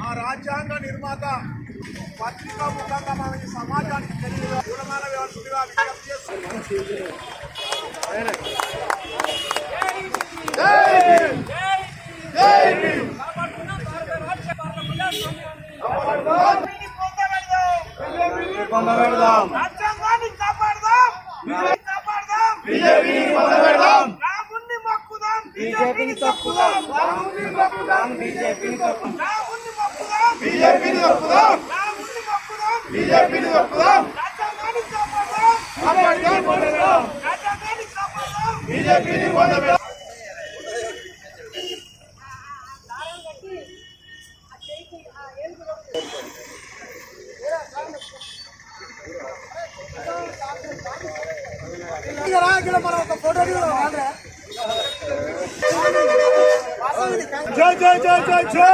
ఆ రాజ్యాంగ నిర్మాత పత్రికా ముఖంగా మనం ఈ సమాజానికి తెలియదు. దూరమాన వ్యవస్థగా విజ్ఞప్తి చేస్తున్నాం కాపాడుకుందాం భారత రాజ్య భారత కొనగడదాం రాజ్యాంగాన్ని కాపాడదాం. కాపాడదాం. బీజేపీని కొనగడదాం రాముణ్ణి మొక్కుదాం. బీజేపీని తప్పుదాం బీజేపీని రాముణ్ణి మొక్కుదాం. బీజేపీని తప్పుదాం రాముణ్ణి మొక్కుదాం. బీజేపీని తప్పుదాం రాజ్యాంగాన్ని కాపాడదాం. కాపాడుదాం కొనగడదాం రాజ్యాంగాన్ని కాపాడదాం. బీజేపీని కొనగడదాం జై జై జై జై జై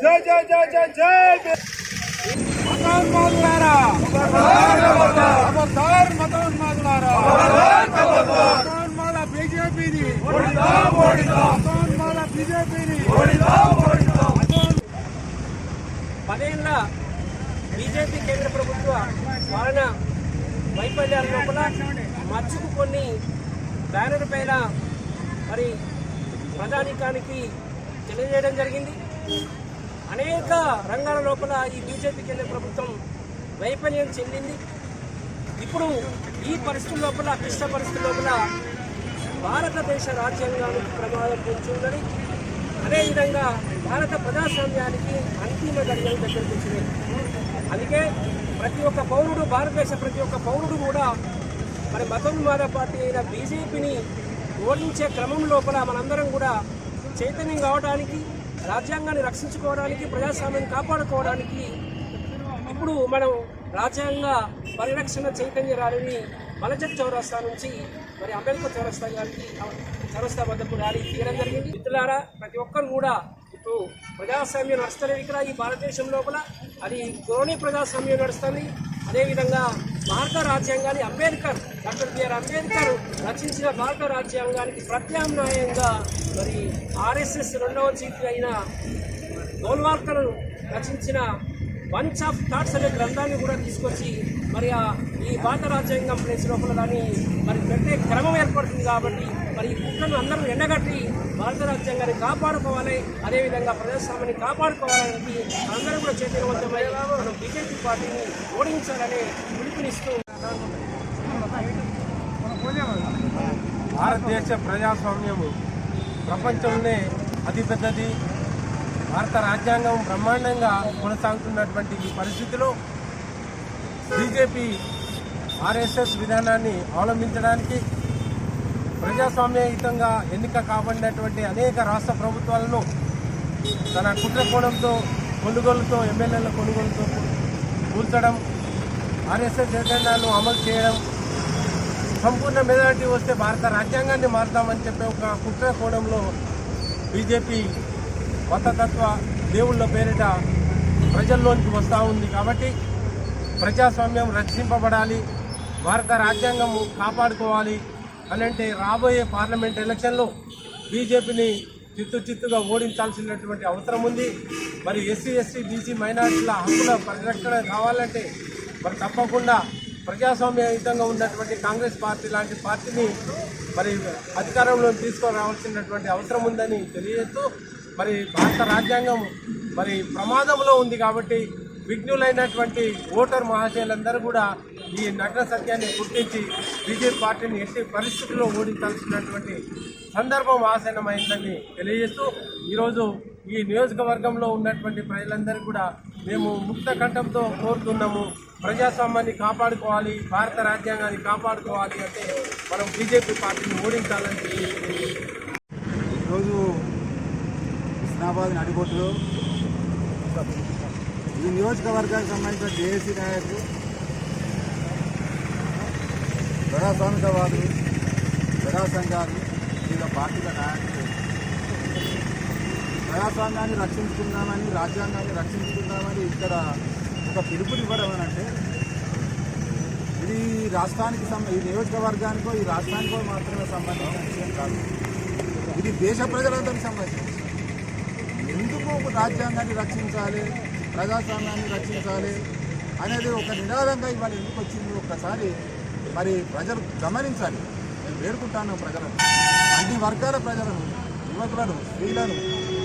జై జై జై జై జై మతోన్మాదులారా మతోన్మాదులారా మతోన్మాద బీజేపీని మతోన్మాద బీజేపీని పదేళ్ళ బీజేపీ కేంద్ర ప్రభుత్వ పాలన వైఫల్యాల లోపల మచ్చుకు కొన్ని బ్యానర్ పైన మరి ప్రధానికానికి తెలియజేయడం జరిగింది. అనేక రంగాల లోపల ఈ బీజేపీ కేంద్ర ప్రభుత్వం వైఫల్యం చెందింది. ఇప్పుడు ఈ పరిస్థితుల లోపల క్లిష్ట పరిస్థితుల లోపల భారతదేశ రాజ్యాంగానికి ప్రమాదం పెంచుందని అదేవిధంగా భారత ప్రజాస్వామ్యానికి అంతిమ గడియలు దగ్గరకు వచ్చినాయి అందుకే ప్రతి ఒక్క పౌరుడు భారతదేశ ప్రతి ఒక్క పౌరుడు కూడా మరి మతోన్మాద పార్టీ అయిన బీజేపీని ఓడించే క్రమం లోపల మనందరం కూడా చైతన్యం కావడానికి రాజ్యాంగాన్ని రక్షించుకోవడానికి ప్రజాస్వామ్యం కాపాడుకోవడానికి ఇప్పుడు మనం రాజ్యాంగ పరిరక్షణ చైతన్య ర్యాలీని మలజట్ చౌరస్తా నుంచి మరి అంబేద్కర్ చౌరస్తా గారికి చౌరస్తా వద్దకు ర్యాలీ తీయడం జరిగింది. మిత్రులారా ప్రతి ఒక్కరు కూడా ప్రజాస్వామ్యం నడుస్తలేదు ఇక్కడ ఈ భారతదేశం లోపల. అది క్రోనీ ప్రజాస్వామ్యం నడుస్తుంది. అదేవిధంగా భారత రాజ్యాంగాన్ని అంబేద్కర్ డాక్టర్ బిఆర్ అంబేద్కర్ రచించిన భారత రాజ్యాంగానికి ప్రత్యామ్నాయంగా మరి ఆర్ఎస్ఎస్ రెండవ చీఫ్ అయిన గోల్వాల్కర్ రచించిన బంచ్ ఆఫ్ థాట్స్ అనే గ్రంథాన్ని కూడా తీసుకొచ్చి మరి ఈ భారత రాజ్యాంగం ప్లేస్ లోపల దాన్ని మరి పెట్టే క్రమం ఏర్పడుతుంది కాబట్టి మరి ఈ కుట్రను అందరూ ఎండగట్టి భారత రాజ్యాంగాన్ని కాపాడుకోవాలి. అదేవిధంగా ప్రజాస్వామ్యాన్ని కాపాడుకోవాలని అందరూ కూడా చైతన్యవంతమై మనం బీజేపీ పార్టీని ఓడించాలని పిలుపునిస్తూ భారతదేశ ప్రజాస్వామ్యము ప్రపంచంలోనే అతిపెద్దది. భారత రాజ్యాంగం బ్రహ్మాండంగా కొనసాగుతున్నటువంటి ఈ పరిస్థితిలో బీజేపీ ఆర్ఎస్ఎస్ విధానాన్ని అవలంబించడానికి ప్రజాస్వామ్యయుతంగా ఎన్నిక కాబడినటువంటి అనేక రాష్ట్ర ప్రభుత్వాలను తన కుట్ర కోణంతో కొనుగోలుతో ఎమ్మెల్యేల కొనుగోలుతో కూల్చడం ఆర్ఎస్ఎస్ ఎజెండాను అమలు చేయడం సంపూర్ణ మెజారిటీ వస్తే భారత రాజ్యాంగాన్ని మారుతామని చెప్పే ఒక కుట్ర కోణంలో బీజేపీ మతతత్వ దేవుళ్ళ పేరిట ప్రజల్లోనికి వస్తూ ఉంది కాబట్టి ప్రజాస్వామ్యం రక్షింపబడాలి భారత రాజ్యాంగం కాపాడుకోవాలి. అని అంటే రాబోయే పార్లమెంట్ ఎలక్షన్లో బీజేపీని చిత్తు చిత్తుగా ఓడించాల్సినటువంటి అవసరం ఉంది. మరి ఎస్సీ ఎస్సీ బీసీ మైనార్టీల హక్కుల పరిరక్షణ కావాలంటే మరి తప్పకుండా ప్రజాస్వామ్యయుతంగా ఉన్నటువంటి కాంగ్రెస్ పార్టీ లాంటి పార్టీని మరి అధికారంలో తీసుకురావాల్సినటువంటి అవసరం ఉందని తెలియజేస్తూ మరి భారత రాజ్యాంగం మరి ప్రమాదంలో ఉంది కాబట్టి విఘ్నులైనటువంటి ఓటర్ మహాశయులందరూ కూడా ఈ నగ్న సత్యాన్ని గుర్తించి బీజేపీ పార్టీని ఎట్టి పరిస్థితుల్లో ఓడించాల్సినటువంటి సందర్భం ఆసన్నమైందని తెలియజేస్తూ ఈరోజు ఈ నియోజకవర్గంలో ఉన్నటువంటి ప్రజలందరూ కూడా మేము ముక్త కంఠంతో కోరుతున్నాము. ప్రజాస్వామ్యాన్ని కాపాడుకోవాలి భారత రాజ్యాంగాన్ని కాపాడుకోవాలి అంటే మనం బీజేపీ పార్టీని ఓడించాలని ఈరోజు హుస్నాబాద్ నడిబొట్టులో ఈ నియోజకవర్గానికి సంబంధించిన జేఏసీ నాయకులు ప్రజాస్వామికవాదులు ప్రజా సంఘాలు వివిధ పార్టీల నాయకులు. ప్రజాస్వామ్యాన్ని రక్షించుకుందామని రాజ్యాంగాన్ని రక్షించుకుందామని ఇక్కడ ఒక పిలుపునివ్వడం అంటే ఇది రాష్ట్రానికి సంబ ఈ నియోజకవర్గానికో ఈ రాష్ట్రానికో మాత్రమే సంబంధించిన విషయం కాదు. ఇది దేశ ప్రజలందరికీ సంబంధించి ఎందుకు రాజ్యాంగాన్ని రక్షించాలి? ప్రజాస్వామ్యాన్ని రక్షించాలి అనేది ఒక నినాదంగా ఇవాళ ఎందుకు వచ్చింది? ఒక్కసారి మరి ప్రజలు గమనించాలి. నేను వేడుకుంటాను ప్రజలను. అన్ని వర్గాల ప్రజలను యువకులను స్త్రీలను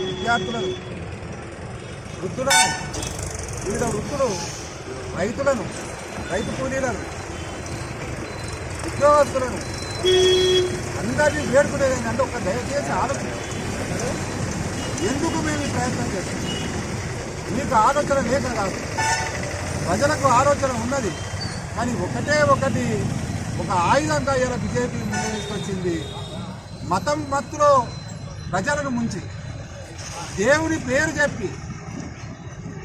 విద్యార్థులను వృద్ధులను వివిధ వృత్తులు రైతులను రైతు కూలీలను ఉద్యోగస్తులను అందరినీ వేడుకునేది ఏంటంటే ఒక దయచేసి ఆలోచన. ఎందుకు మేము ఈ ప్రయత్నం చేస్తున్నాం? మీకు ఆలోచన లేక కాదు. ప్రజలకు ఆలోచన ఉన్నది. కానీ ఒకటే ఒకటి ఒక ఆయుధంగా ఇలా బీజేపీ ముందు తీసుకొచ్చింది. మతం మత్తులో ప్రజలను ముంచి దేవుని పేరు చెప్పి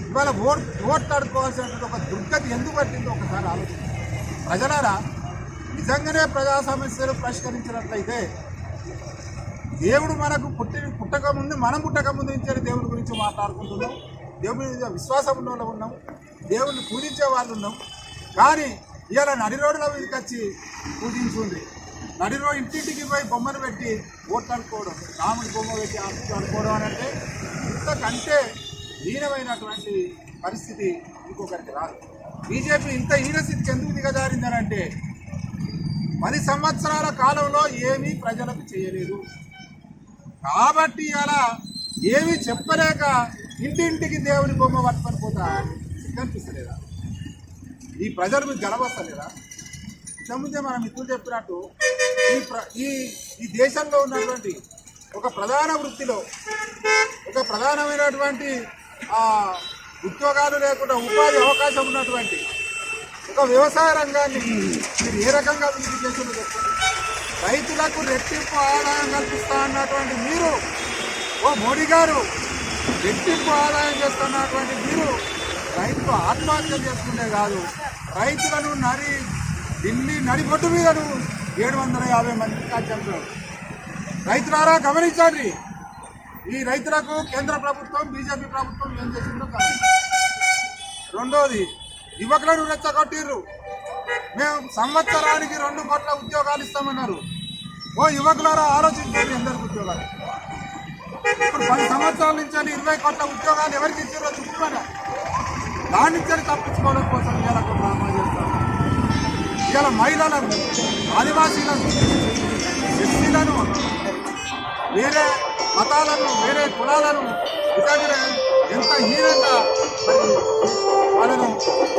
ఇవాళ ఓట్ ఓట్లాడుకోవాల్సినటువంటి ఒక దుర్గతి ఎందుకు పట్టిందో ఒకసారి ఆలోచన ప్రజలారా నిజంగానే ప్రజా సమస్యలు పరిష్కరించినట్లయితే దేవుడు మనకు పుట్టి పుట్టక ముందు మనం పుట్టక ముందు నుంచే దేవుడి గురించి మాట్లాడుకుంటున్నాం. దేవుని మీద విశ్వాసం ఉన్న వాళ్ళు ఉన్నాం. దేవుణ్ణి పూజించే వాళ్ళు ఉన్నాం. కానీ ఇవాళ నడి రోడ్ల మీదకి వచ్చి పూజించుంది నడి రోడ్ ఇంటింటికి పోయి బొమ్మను పెట్టి ఓట్లాడుకోవడం అనుకోవడం రాముడి బొమ్మ పెట్టి ఆడుకోవడం అని అంటే ఇంతకంటే హీనమైనటువంటి పరిస్థితి ఇంకొకరికి రాదు. బీజేపీ ఇంత హీనస్థితికి ఎందుకు దిగజారిందని అంటే పది సంవత్సరాల కాలంలో ఏమీ ప్రజలకు చేయలేదు. కాబట్టి అలా ఏమీ చెప్పలేక ఇంటింటికి దేవుని బొమ్మ పట్టుకొని పోతా. కనిపిస్తలేదా? ఈ ప్రజలు మీకు గడవస్తలేదా ఇంతకుముందే మనం ఇప్పుడు చెప్పినట్టు ఈ ప్ర ఈ ఈ దేశంలో ఉన్నటువంటి ఒక ప్రధాన వృత్తిలో ఒక ప్రధానమైనటువంటి ఉద్యోగాలు లేకుండా ఉపాధి అవకాశం ఉన్నటువంటి ఒక వ్యవసాయ రంగాన్ని మీరు ఏ రకంగా అభివృద్ధి చేసిందో చెప్పండి? రైతులకు రెట్టింపు ఆదాయం కల్పిస్తా అన్నటువంటి మీరు ఓ మోడీ గారు రెట్టింపు ఆదాయం చేస్తున్నటువంటి మీరు రైతులు ఆత్మహత్య చేసుకునే కాదు. రైతులను నరి ఢిల్లీ నడిబొట్టు మీదను ఏడు వందల యాభై మంది చంపారు రైతులారా గమనించండి. ఈ రైతులకు కేంద్ర ప్రభుత్వం బీజేపీ ప్రభుత్వం ఏం చేసిందో గమనించండి. రెండోది యువకులను రెచ్చగొట్టిర్రు. మేము సంవత్సరానికి రెండు కోట్ల ఉద్యోగాలు ఇస్తామన్నారు. ఓ యువకులారా ఆలోచించండి ఎందరికి ఉద్యోగాలు. ఇప్పుడు పది సంవత్సరాల నుంచి అని ఇరవై కోట్ల ఉద్యోగాలు ఎవరికి ఇచ్చారో చూసుకోరా దాని నుంచి తప్పించుకోవడం కోసం ఇలా ఒక డ్రామా చేస్తారు. ఇలా మహిళలను ఆదివాసీలను ఎస్సీలను వేరే మతాలను వేరే కులాలను ఇతర ఎంత హీనంగా మరి వాళ్ళను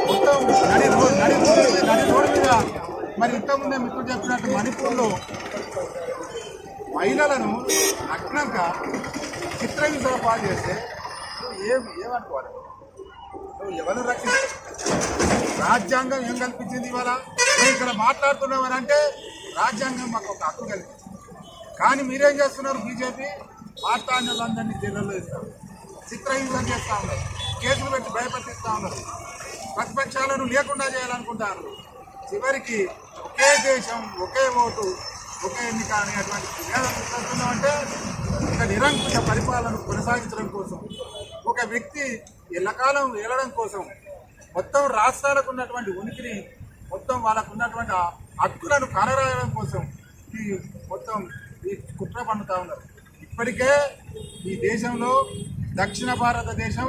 మొత్తం నడి రోడ్ నడి రోడ్డు నడి రోడ్డు మీద మరి ఇంతకుముందే మిత్రుడు చెప్పినట్టు మణిపూర్లో మహిళలను నగ్నంగా చిత్ర హింసల పాలు చేస్తే నువ్వు ఏం ఏమనుకోవాలి? నువ్వు ఎవరు రక్షించు? రాజ్యాంగం ఏం కల్పించింది ఇవాళ? మేము ఇక్కడ మాట్లాడుతున్నామని అంటే రాజ్యాంగం మాకు ఒక హక్కు కల్పించింది. కానీ మీరేం చేస్తున్నారు బీజేపీ? మాట్లాడిన వాళ్ళందరినీ జైల్లో ఇస్తారు చిత్రహింసలు చేస్తా ఉన్నారు. కేసులు పెట్టి భయపెట్టిస్తా ఉన్నారు. ప్రతిపక్షాలను లేకుండా చేయాలనుకుంటారు. చివరికి ఒకే దేశం ఒకే ఓటు ఒకే ఎన్నిక అనేటువంటి నినాదం అంటే ఒక నిరంకుశ పరిపాలన కొనసాగించడం కోసం ఒక వ్యక్తి ఎల్లకాలం ఏలడం కోసం మొత్తం రాష్ట్రాలకు ఉన్నటువంటి ఉనికిని మొత్తం వాళ్ళకు ఉన్నటువంటి హక్కులను కాలరాయడం కోసం ఈ మొత్తం ఈ కుట్ర పండుతా ఉన్నారు. ఇప్పటికే ఈ దేశంలో దక్షిణ భారతదేశం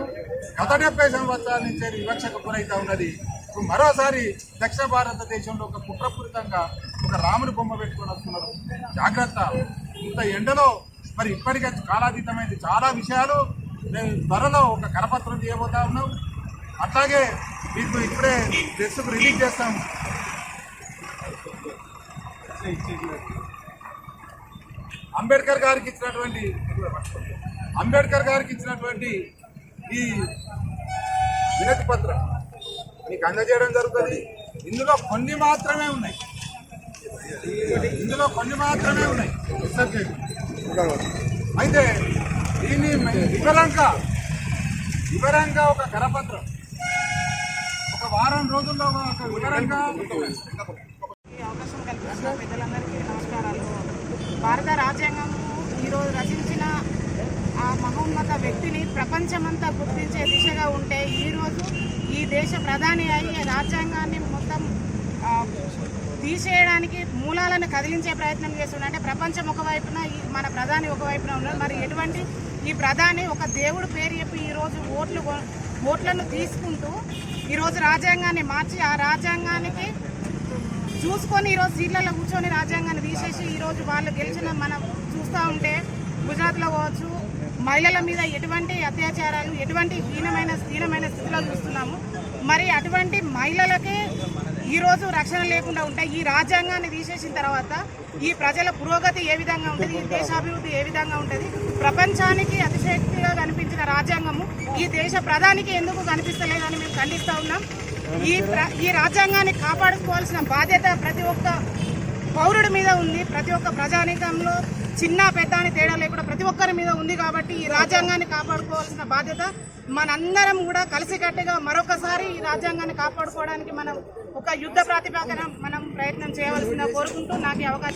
గత డెబ్బై సంవత్సరాల నుంచే వివక్షకు గురైతా ఉన్నది. ఇప్పుడు మరోసారి దక్షిణ భారతదేశంలో ఒక కుట్రపూరితంగా ఒక రాముని బొమ్మ పెట్టుకొని వస్తున్నారు. జాగ్రత్త. ఇంత ఎండలో మరి ఇప్పటికే కాలాతీతమైంది. చాలా విషయాలు నేను త్వరలో ఒక కరపత్రం చేయబోతా ఉన్నాం. అట్లాగే మీకు ఇప్పుడే డ్రెస్కు రిలీజ్ చేస్తాం. అంబేద్కర్ గారికి ఇచ్చినటువంటి అంబేద్కర్ గారికి ఇచ్చినటువంటి ఈ వినతి పత్రం. మీకు అందజేయడం జరుగుతుంది. ఇందులో కొన్ని మాత్రమే ఉన్నాయి. ఇందులో కొన్ని మాత్రమే ఉన్నాయి. సబ్జెక్ట్ అయితే దీన్ని వివరంగా వివరంగా ఒక కరపత్రం. ఒక వారం రోజుల్లో ఒక వివరంగా అవకాశం కల్పించిన పెద్దలందరికీ నమస్కారాలు. భారత రాజ్యాంగం ఈరోజు రచించిన ఆ మహోన్నత వ్యక్తిని ప్రపంచమంతా గుర్తించే దిశగా ఉంటే ఈరోజు ఈ దేశ ప్రధాని అయి రాజ్యాంగాన్ని మొత్తం తీసేయడానికి మూలాలను కదిలించే ప్రయత్నం చేస్తున్నాడు అంటే ప్రపంచం ఒకవైపున ఈ మన ప్రధాని ఒకవైపున ఉన్నాడు మరి ఎటువంటి ఈ ప్రధాని ఒక దేవుడు పేరు చెప్పి ఈరోజు ఓట్లు ఓట్లను తీసుకుంటూ ఈరోజు రాజ్యాంగాన్ని మార్చి ఆ రాజ్యాంగానికి చూసుకొని ఈరోజు సీట్లలో కూర్చొని రాజ్యాంగాన్ని తీసేసి ఈరోజు వాళ్ళు గెలిచిన మనం చూస్తూ ఉంటే గుజరాత్లో కావచ్చు మహిళల మీద ఎటువంటి అత్యాచారాలు ఎటువంటి హీనమైన హీనమైన స్థితిలో చూస్తున్నాము. మరి అటువంటి మహిళలకే ఈరోజు రక్షణ లేకుండా ఉంటే ఈ రాజ్యాంగాన్ని తీసేసిన తర్వాత ఈ ప్రజల పురోగతి ఏ విధంగా ఉంటుంది ఈ దేశాభివృద్ధి ఏ విధంగా ఉంటుంది? ప్రపంచానికి అతిశక్తిగా కనిపించిన రాజ్యాంగము ఈ దేశ ప్రధానికి ఎందుకు కనిపిస్తలేదని మేము ఖండిస్తూ ఉన్నాం. ఈ ప్ర- ఈ రాజ్యాంగాన్ని కాపాడుకోవాల్సిన బాధ్యత ప్రతి ఒక్క పౌరుడి మీద ఉంది. ప్రతి ఒక్క ప్రజానీకంలో చిన్న పెద్ద అని తేడా లేకుండా ప్రతి ఒక్కరి మీద ఉంది కాబట్టి ఈ రాజ్యాంగాన్ని కాపాడుకోవాల్సిన బాధ్యత మనందరం కూడా కలిసికట్టుగా మరొకసారి ఈ రాజ్యాంగాన్ని కాపాడుకోవడానికి మనం ఒక యుద్ధ ప్రాతిపదికన మనం ప్రయత్నం చేయవలసిందిగా కోరుకుంటూ నాకు అవకాశం